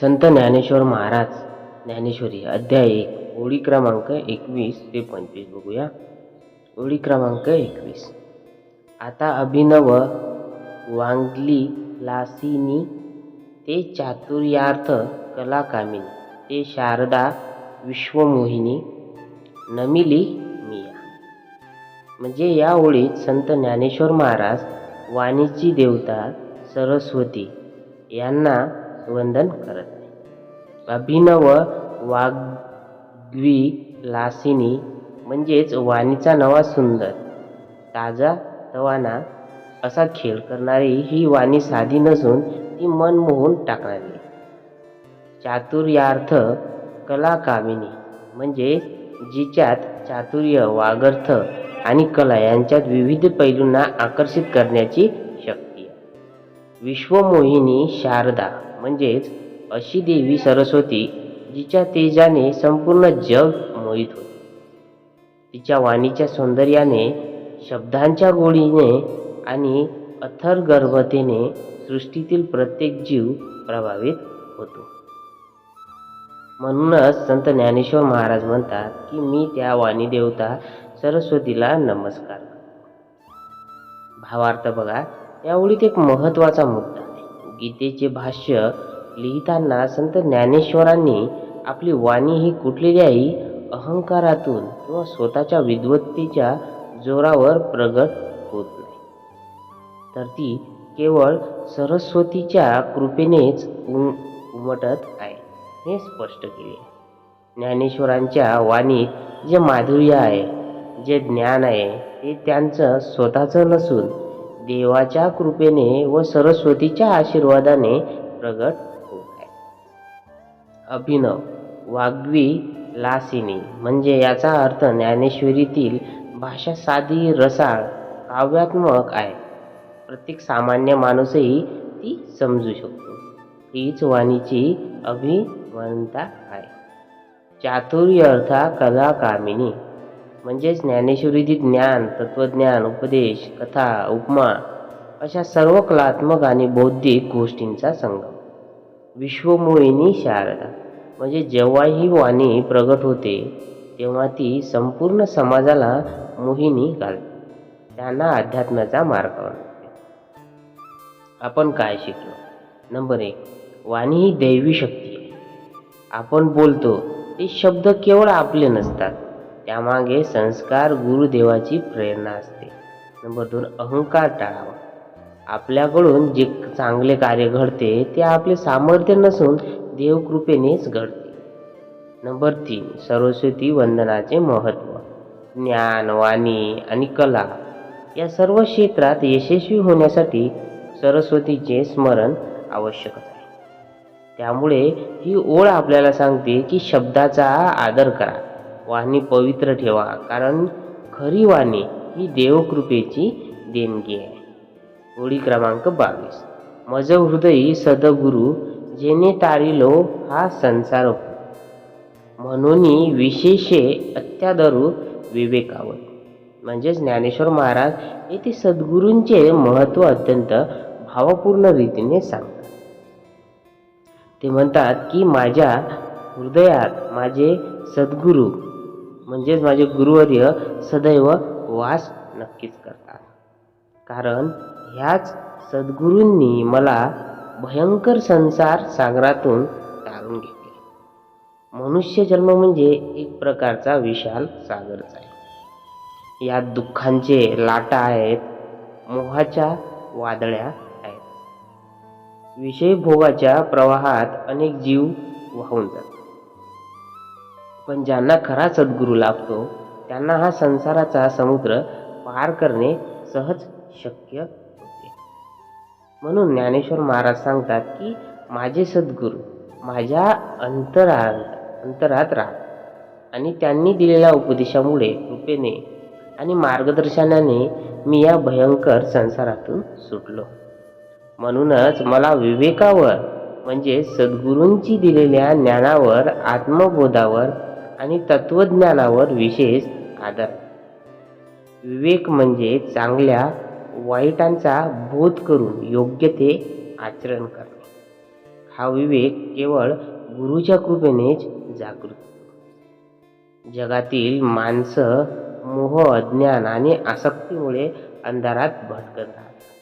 संत ज्ञानेश्वर महाराज ज्ञानेश्वरी अध्याय एक ओळी क्रमांक एकवीस ते पंचवीस बघूया. ओळी क्रमांक एकवीस. आता अभिनव वांगली लासिनी ते चातुर्यार्थ कलाकामिनी ते शारदा विश्वमोहिनी नमिली मिया. म्हणजे या ओळीत संत ज्ञानेश्वर महाराज वाणीची देवता सरस्वती यांना वंदन करत आहे अभिनव वाग्वी लासिनी म्हणजेच वाणीचा नवा सुंदर ताजा तवाना असा खेळ करणारी ही वाणी साधी नसून ती मन मोहून टाकणारी. चातुर्यार्थ कलाकामिनी म्हणजे जिच्यात चातुर्य वागर्थ आणि कला यांच्यात विविध पैलूंना आकर्षित करण्याची विश्वमोहिनी शारदा म्हणजेच अशी देवी सरस्वती जिच्या तेजाने संपूर्ण जग मोहित होते. तिच्या वाणीच्या सौंदर्याने शब्दांच्या गोडीने आणि अथर्गर्भतेने सृष्टीतील प्रत्येक जीव प्रभावित होतो. म्हणूनच संत ज्ञानेश्वर महाराज म्हणतात की मी त्या वाणी देवता सरस्वतीला नमस्कार भावार्थ बघा या एक महत्त्वाचा मुद्दा आहे. गीतेचे भाष्य लिहिताना संत ज्ञानेश्वरांनी आपली वाणी ही कुठलेल्याही अहंकारातून किंवा स्वतःच्या विद्वत्तेच्या जोरावर प्रगट होत नाही. तर ती केवळ सरस्वतीच्या कृपेनेच उम उमटत आहे हे स्पष्ट केले ज्ञानेश्वरांच्या वाणीत जे माधुर्य आहे जे ज्ञान आहे ते त्यांचं स्वतःचं नसून देवाच्या कृपेने व सरस्वतीच्या आशीर्वादाने प्रगट होत आहे. अभिनव वाग्वी लासिनी म्हणजे याचा अर्थ ज्ञानेश्वरीतील भाषा साधी रसाळ काव्यात्मक आहे. प्रत्येक सामान्य माणूसही ती समजू शकतो. हीच वाणीची अभिमनता आहे. चातुर्य अर्था कला कामिनी म्हणजेच ज्ञानेश्वरीची ज्ञान तत्वज्ञान उपदेश कथा उपमा अशा सर्व कलात्मक आणि बौद्धिक गोष्टींचा संगम. विश्वमोहिनी शारदा. म्हणजे जेव्हा ही वाणी प्रगट होते तेव्हा ती संपूर्ण समाजाला मोहिनी घालते. त्यांना अध्यात्माचा मार्ग आपण काय शिकलो? नंबर एक वाणी ही दैवी शक्ती आहे. आपण बोलतो ते शब्द केवळ आपले नसतात. त्यामागे संस्कार गुरुदेवाची प्रेरणा असते. नंबर दोन अहंकार टाळावा. आपल्याकडून जे चांगले कार्य घडते ते आपले सामर्थ्य नसून देवकृपेनेच घडते. नंबर तीन सरस्वती वंदनाचे महत्त्व ज्ञान वाणी आणि कला या सर्व क्षेत्रात यशस्वी होण्यासाठी सरस्वतीचे स्मरण आवश्यक आहे. त्यामुळे ही ओळ आपल्याला सांगते की शब्दाचा आदर करा. वाणी पवित्र ठेवा कारण खरी वाणी ही देवकृपेची देणगी आहे. ओळी क्रमांक बावीस. मज हृदयी सदगुरु जेने तारिलो हा संसार म्हणून विशेषे अत्यादरू विवेकावर म्हणजेच ज्ञानेश्वर महाराज येथे सद्गुरूंचे महत्त्व अत्यंत भावपूर्ण रीतीने सांगतात. ते म्हणतात की माझ्या हृदयात माझे सद्गुरू म्हणजेच माझे गुरुवर्य सदैव वास नक्कीच करतात. कारण ह्याच सद्गुरूंनी मला भयंकर संसार सागरातून तारून घेतले. मनुष्य जन्म म्हणजे एक प्रकारचा विशाल सागरच आहे. यात दुःखांचे लाटा आहेत मोहाच्या वादळ्या आहेत. विषय भोगाच्या प्रवाहात अनेक जीव वाहून जातात. पण ज्यांना खरा सद्गुरू लाभतो त्यांना हा संसाराचा समुद्र पार करणे सहज शक्य होते. म्हणून ज्ञानेश्वर महाराज सांगतात की माझे सद्गुरू माझ्या अंतरात अंतरात राहत आणि त्यांनी दिलेल्या उपदेशामुळे कृपेने आणि मार्गदर्शनाने मी या भयंकर संसारातून सुटलो. म्हणूनच मला विवेकावर म्हणजे सद्गुरूंची दिलेल्या ज्ञानावर आत्मबोधावर आणि तत्वज्ञानावर विशेष आदर. विवेक म्हणजे चांगल्या वाईटांचा बोध करून योग्य ते आचरण करणे. हा विवेक केवळ गुरुच्या कृपेनेच जागृत. जगातील माणसं मोह अज्ञान आणि आसक्तीमुळे अंधारात भटकत राहतात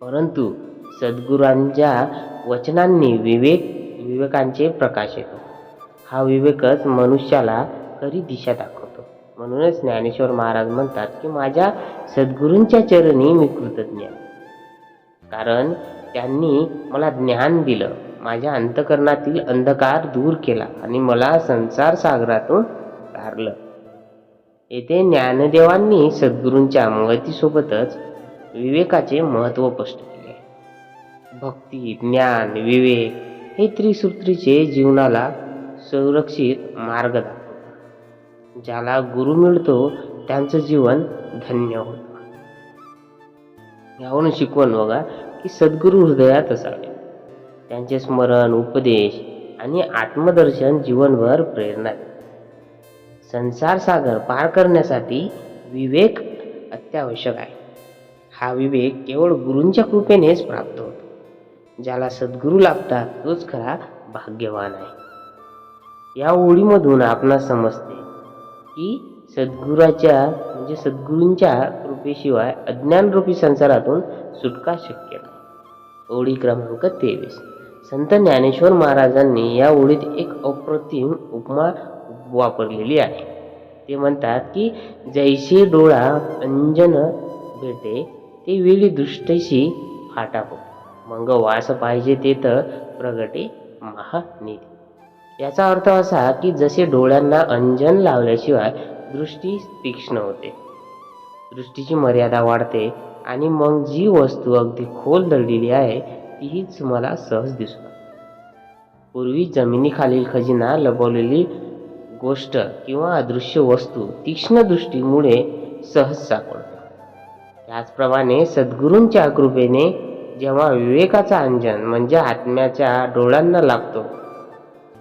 परंतु सद्गुरांच्या वचनांनी विवेक विवेकांचे प्रकाश येतो. हा विवेकच मनुष्याला खरी दिशा दाखवतो. म्हणूनच ज्ञानेश्वर महाराज म्हणतात की माझ्या सद्गुरूंच्या चरणी मी कृतज्ञ कारण त्यांनी मला ज्ञान दिलं माझ्या अंतकरणातील अंधकार दूर केला आणि मला संसार सागरातून तारलं येथे ज्ञानदेवांनी सद्गुरूंच्या मदतीसोबतच विवेकाचे महत्त्व स्पष्ट केले. भक्ती ज्ञान विवेक हे त्रिसूत्रीचे जीवनाला सुरक्षित मार्ग दाखवतात ज्याला गुरु मिळतो त्यांचं जीवन धन्य होतं. यावरून शिकवण बघा की सद्गुरू हृदयात असावे. त्यांचे स्मरण उपदेश आणि आत्मदर्शन जीवनभर प्रेरणा संसार सागर पार करण्यासाठी विवेक अत्यावश्यक आहे. हा विवेक केवळ गुरूंच्या कृपेनेच प्राप्त होतो. ज्याला सद्गुरू लाभतात तोच खरा भाग्यवान आहे. या ओळीमधून आपणास समजते की सद्गुराच्या म्हणजे सद्गुरूंच्या कृपेशिवाय अज्ञानरूपी संसारातून सुटका शक्य नाही. ओळी क्रमांक तेवीस. संत ज्ञानेश्वर महाराजांनी या ओळीत एक अप्रतिम उपमा वापरलेली आहे. ते म्हणतात की जैसे डोळा अंजन भेटे ते वेळी दृष्टीशी फाटा मग वास पाहिजे ते तर प्रगटे महानिधी. याचा अर्थ असा की जसे डोळ्यांना अंजन लावल्याशिवाय दृष्टी तीक्ष्ण होते. दृष्टीची मर्यादा वाढते आणि मग जी वस्तू अगदी खोल दडलेली आहे तीच मला सहज दिसू पूर्वी जमिनीखालील खजिना लपवलेली गोष्ट किंवा अदृश्य वस्तू तीक्ष्ण दृष्टीमुळे सहज सापडते त्याचप्रमाणे सद्गुरूंच्या कृपेने जेव्हा विवेकाचा अंजन म्हणजे आत्म्याच्या डोळ्यांना लागतो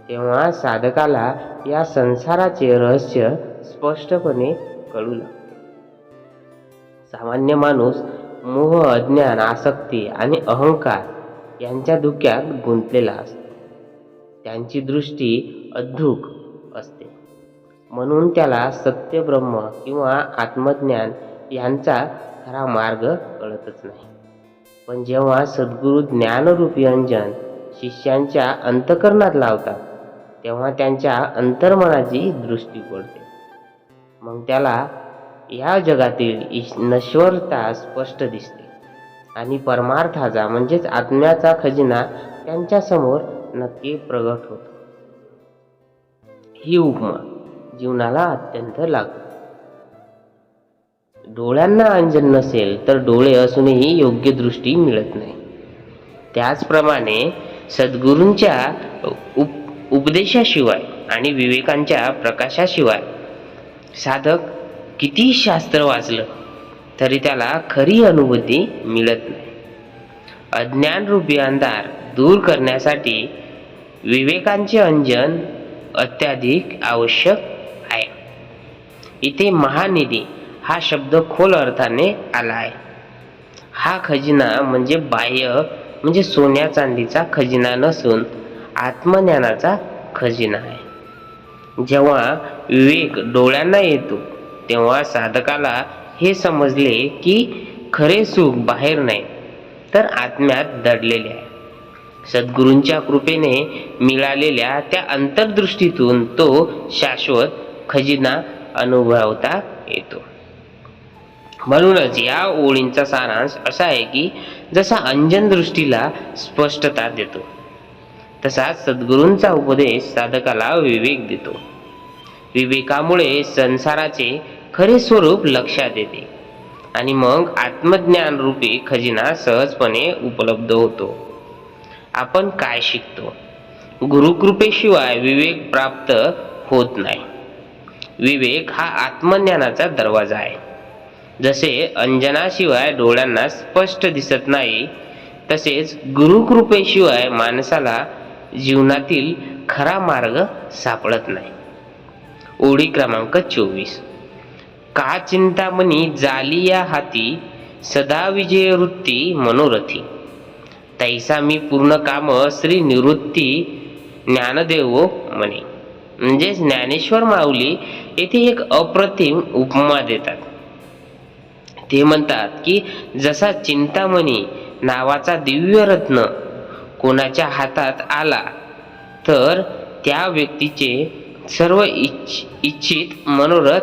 तेव्हा साधकाला या संसाराचे रहस्य स्पष्टपणे कळू लागते सामान्य माणूस मोह अज्ञान आसक्ती आणि अहंकार यांच्या धुक्यात गुंतलेला असतो. त्यांची दृष्टी अधूक असते. म्हणून त्याला सत्य ब्रह्म किंवा आत्मज्ञान यांचा खरा मार्ग कळतच नाही. पण जेव्हा सद्गुरू ज्ञानरूपी अंजन शिष्यांच्या अंतकरणात लावतात तेव्हा त्यांच्या अंतर्मनाची दृष्टी पडते. मग त्याला या जगातील ईश- नश्वरता स्पष्ट दिसते. आणि परमार्थाचा म्हणजेच आत्म्याचा खजिना त्यांच्यासमोर नक्की प्रगट होतो. ही उपमा जीवनाला अत्यंत लागते डोळ्यांना अंजन नसेल तर डोळे असूनही योग्य दृष्टी मिळत नाही. त्याचप्रमाणे सद्गुरूंच्या उप उपदेशाशिवाय आणि विवेकांच्या प्रकाशाशिवाय. साधक किती शास्त्र वाचलं तरी त्याला खरी अनुभूती मिळत नाही. अज्ञानरूपी अंधार दूर करण्यासाठी विवेकांचे अंजन अत्याधिक आवश्यक आहे. इथे महानिधी हा शब्द खोल अर्थाने आला आहे. हा खजिना म्हणजे बाह्य म्हणजे सोन्या चांदीचा खजिना नसून आत्मज्ञानाचा खजिना आहे. जेव्हा विवेक डोळ्यांना येतो तेव्हा साधकाला हे समजले की खरे सुख बाहेर नाही तर आत्म्यात दडलेले आहे. सद्गुरूंच्या कृपेने मिळालेल्या त्या अंतर्दृष्टीतून तो शाश्वत खजिना अनुभवता येतो. म्हणूनच या ओळींचा सारांश असा आहे की जसा अंजन दृष्टीला स्पष्टता देतो तसाच सद्गुरूंचा उपदेश साधकाला विवेक देतो. विवेकामुळे संसाराचे खरे स्वरूप लक्षात येते आणि मग आत्मज्ञान रूपी खजिना सहजपणे उपलब्ध होतो. आपण काय शिकतो? गुरुकृपेशिवाय विवेक प्राप्त होत नाही. विवेक हा आत्मज्ञानाचा दरवाजा आहे. जसे अंजनाशिवाय डोळ्यांना स्पष्ट दिसत नाही तसेच गुरुकृपेशिवाय माणसाला जीवनातील खरा मार्ग सापडत नाही. ओळी क्रमांक चोवीस. का चिंतामणी जाली या हाती सदा विजय वृत्ती मनोरथी. तैसा मी पूर्ण काम श्री निवृत्ती ज्ञानदेव म्हणे म्हणजे ज्ञानेश्वर माऊली येथे एक अप्रतिम उपमा देतात. ते म्हणतात की जसा चिंतामणी नावाचा दिव्य रत्न कोणाच्या हातात आला तर त्या व्यक्तीचे सर्व इच्छ इच्छित मनोरथ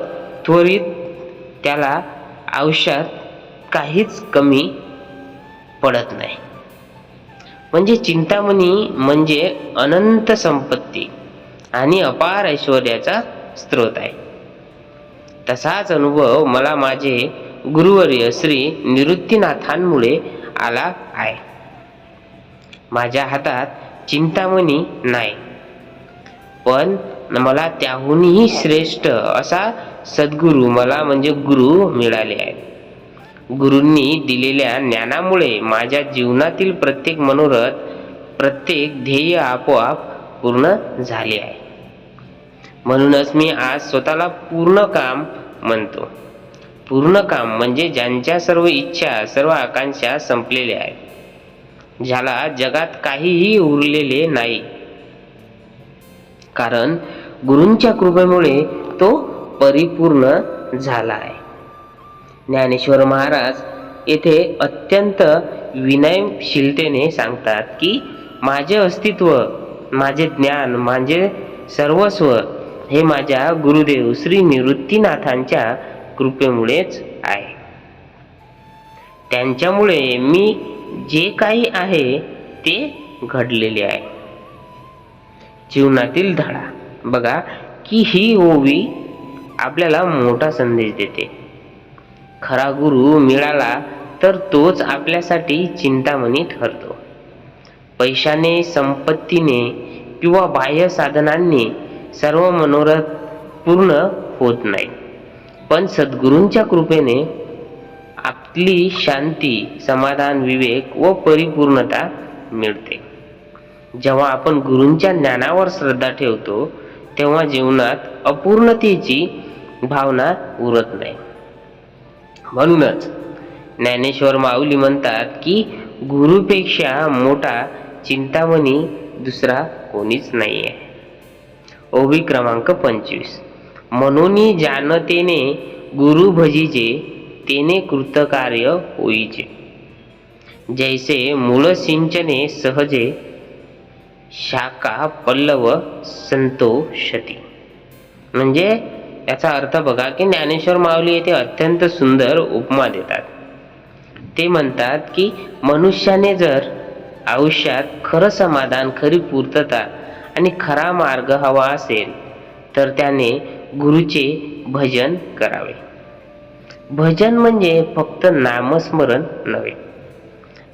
त्वरित त्याला आयुष्यात काहीच कमी पडत नाही. म्हणजे चिंतामणी म्हणजे अनंत संपत्ती आणि अपार ऐश्वर्याचा स्रोत आहे. तसाच अनुभव मला माझे गुरुवर्य श्री निवृत्तीनाथांमुळे आला आहे. माझ्या हातात चिंतामणी नाही. पण मला त्याहूनही श्रेष्ठ असा सद्गुरू मला म्हणजे गुरु मिळाले आहेत. गुरूंनी दिलेल्या ज्ञानामुळे माझ्या जीवनातील प्रत्येक मनोरथ प्रत्येक ध्येय आपोआप पूर्ण झाले आहे. म्हणूनच मी आज स्वतःला पूर्ण काम म्हणतो. पूर्ण काम म्हणजे ज्यांच्या सर्व इच्छा सर्व आकांक्षा संपलेल्या आहेत. ज्याला जगात काहीही उरलेले नाही. कारण गुरूंच्या कृपेमुळे तो परिपूर्ण झाला आहे ज्ञानेश्वर महाराज येथे अत्यंत विनयशीलतेने सांगतात की माझे अस्तित्व माझे ज्ञान माझे सर्वस्व हे माझ्या गुरुदेव श्री निवृत्तीनाथांच्या कृपेमुळेच आहे. त्यांच्यामुळे मी जे काही आहे ते घडलेले आहे. जीवनातील धडा. बघा की ही ओवी आपल्याला मोठा संदेश देते. खरा गुरु मिळाला तर तोच आपल्यासाठी चिंतामणी ठरतो. पैशाने संपत्तीने किंवा बाह्य साधनांनी सर्व मनोरथ पूर्ण होत नाही. पण सद्गुरूंच्या कृपेने आपली शांती समाधान विवेक व परिपूर्णता मिळते. जेव्हा आपण गुरूंच्या ज्ञानावर श्रद्धा ठेवतो तेव्हा जीवनात अपूर्णतेची भावना उरत नाही. म्हणूनच ज्ञानेश्वर माऊली म्हणतात की गुरुपेक्षा मोठा चिंतामणी दुसरा कोणीच नाही आहे ओवी क्रमांक पंचवीस. म्हणून जानतेने गुरु તેને કૃતકાર્ય હોય होईचे. जैसे મૂળ सिंचने सहजे शाखा पल्लव संतोषती. म्हणजे याचा अर्थ बघा की ज्ञानेश्वर माऊली येथे अत्यंत सुंदर उपमा देतात. ते म्हणतात की मनुष्याने जर आयुष्यात खरं समाधान खरी पूर्तता आणि खरा मार्ग हवा असेल तर त्याने गुरुचे भजन करावे. भजन म्हणजे फक्त नामस्मरण नव्हे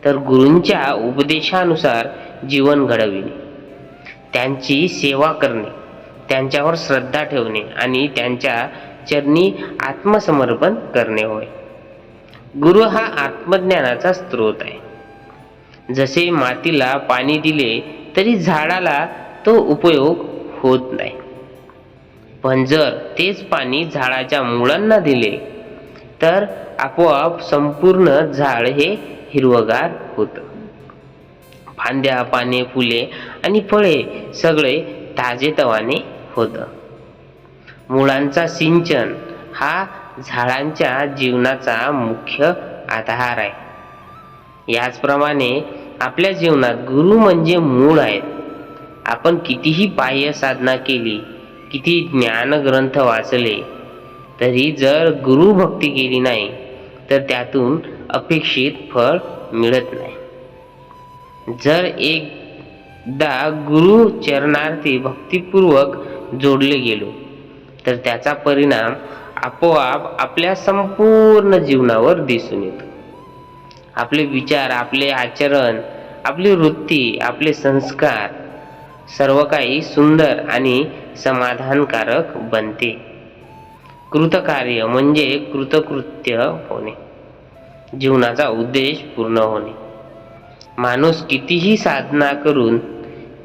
तर गुरूंच्या उपदेशानुसार जीवन घडविणे त्यांची सेवा करणे त्यांच्यावर श्रद्धा ठेवणे आणि त्यांच्या चरणी आत्मसमर्पण करणे होय. गुरु हा आत्मज्ञानाचा स्रोत आहे. जसे मातीला पाणी दिले तरी झाडाला तो उपयोग होत नाही. पण जर तेच पाणी झाडाच्या मुळांना दिले तर आपोआप संपूर्ण झाड हे हिरवगार होतं. फांद्या पाने फुले आणि फळे सगळे ताजेतवाने होतं. मुळांचा सिंचन हा झाडांच्या जीवनाचा मुख्य आधार आहे. याचप्रमाणे आपल्या जीवनात गुरु म्हणजे मूळ आहेत. आपण कितीही बाह्य साधना केली किती ज्ञानग्रंथ वाचले तरी जर गुरु भक्ती केली नाही तर त्यातून अपेक्षित फळ मिळत नाही. जर एकदा गुरु चरणार्थी भक्तिपूर्वक जोडले गेलो तर त्याचा परिणाम आपोआप आपल्या संपूर्ण जीवनावर दिसून येतो. आपले विचार आपले आचरण आपली वृत्ती आपले संस्कार सर्व काही सुंदर आणि समाधानकारक बनते. कृतकार्य म्हणजे कृतकृत्य होणे. जीवनाचा उद्देश पूर्ण होणे. माणूस कितीही साधना करून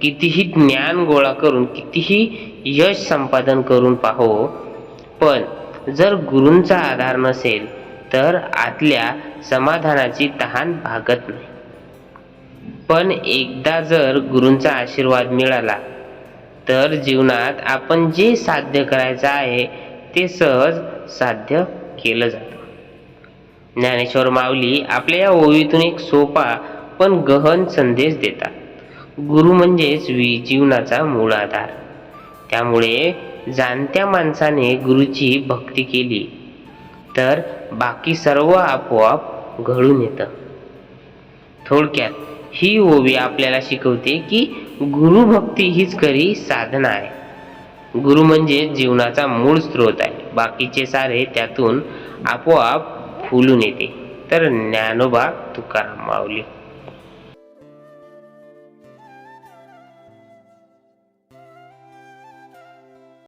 कितीही ज्ञान गोळा करून कितीही यश संपादन करून पाहो पण जर गुरूंचा आधार नसेल तर आतल्या समाधानाची तहान भागत नाही. पण एकदा जर गुरूंचा आशीर्वाद मिळाला तर जीवनात आपण जे साध्य करायचं आहे ते सहज साध्य केलं जातं. ज्ञानेश्वर माऊली आपल्या या ओवीतून एक सोपा पण गहन संदेश देतात. गुरु म्हणजेच वि जीवनाचा मूळ आधार. त्यामुळे जाणत्या माणसाने गुरुची भक्ती केली तर बाकी सर्व आपोआप घडून येतं. थोडक्यात ही ओवी आपल्याला शिकवते की गुरुभक्ती हीच खरी साधना आहे. गुरु म्हणजे जीवनाचा मूळ स्रोत आहे. बाकीचे सारे त्यातून आपोआप फुलून येते. तर ज्ञानोबा तुकाराम माऊली.